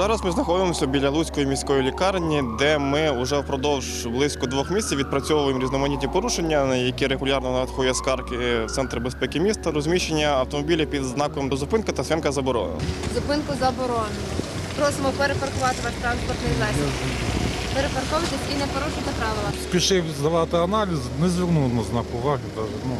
Зараз ми знаходимося біля Луцької міської лікарні, де ми вже впродовж близько двох місяців відпрацьовуємо різноманітні порушення, на які регулярно надходять скарги в Центр безпеки міста, розміщення автомобілів під знаком зупинка та свинка заборонена. Зупинку заборонено. Просимо перепаркувати ваш транспортний засіб. Перепарковуйтесь і не порушуйте правила. Спішив здавати аналіз, не звернув на знак уваги. Навіть, ну,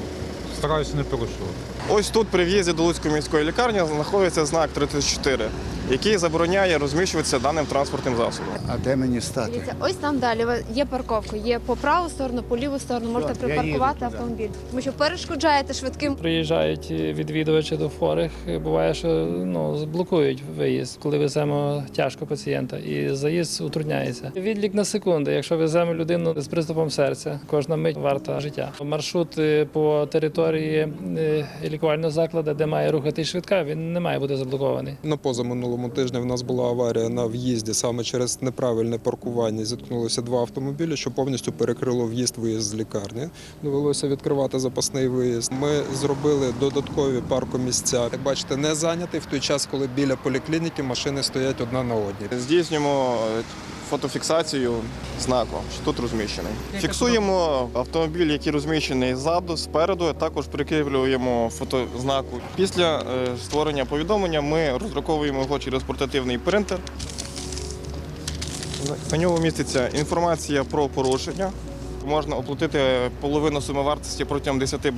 стараюся не порушувати. Ось тут при в'їзді до Луцької міської лікарні знаходиться знак 34, який забороняє розміщуватися даним транспортним засобом. А де мені стати? Дивіться, ось там далі є парковка. Є по праву сторону, по ліву сторону. Можете припаркувати туди. автомобіль. Тому що перешкоджаєте швидким. Приїжджають відвідувачі до хворих. Буває, що ну, блокують виїзд, коли веземо тяжко пацієнта, і заїзд утрудняється. Відлік на секунди. Якщо веземо людину з приступом серця, кожна мить варта життя. Маршрут е, по території е, лікувального закладу, де має рухатись швидка, він не має бути заблокований. На позаминулому тижні в нас була аварія на в'їзді саме через неправильне паркування. Зіткнулися два автомобілі, що повністю перекрило в'їзд-виїзд з лікарні. Довелося відкривати запасний виїзд. Ми зробили додаткові паркомісця. Як бачите, не зайнятий в той час, коли біля поліклініки машини стоять одна на одній. Здійснюємо е, фотофіксацію знаку, що тут розміщений. Фіксуємо автомобіль, який розміщений ззаду, спереду, а також прикріплюємо фотознаку. Після е, створення повідомлення ми роздруковуємо його через портативний принтер. На ньому міститься інформація про порушення. Можна оплатити половину суми вартості протягом 10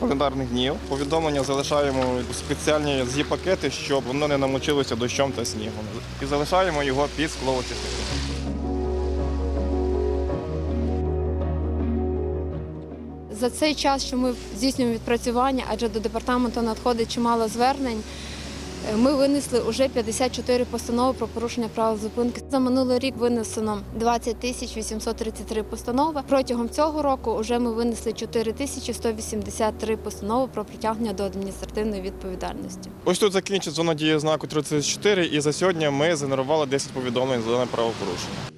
календарних днів. Повідомлення залишаємо у спеціальні зі-пакети, щоб воно не намочилося дощом та снігом. І залишаємо його під скловочистку. За цей час, що ми здійснюємо відпрацювання, адже до департаменту надходить чимало звернень. Е, Ми винесли вже 54 постанови про порушення правил зупинки. За минулий рік винесено 20 тисяч 833 постанови. Протягом цього року вже ми винесли 4 тисячі 183 постанови про притягнення до адміністративної відповідальності. Ось тут закінчить зона дії знаку 34, і за сьогодні ми згенерували 10 повідомлень за дане правопорушення.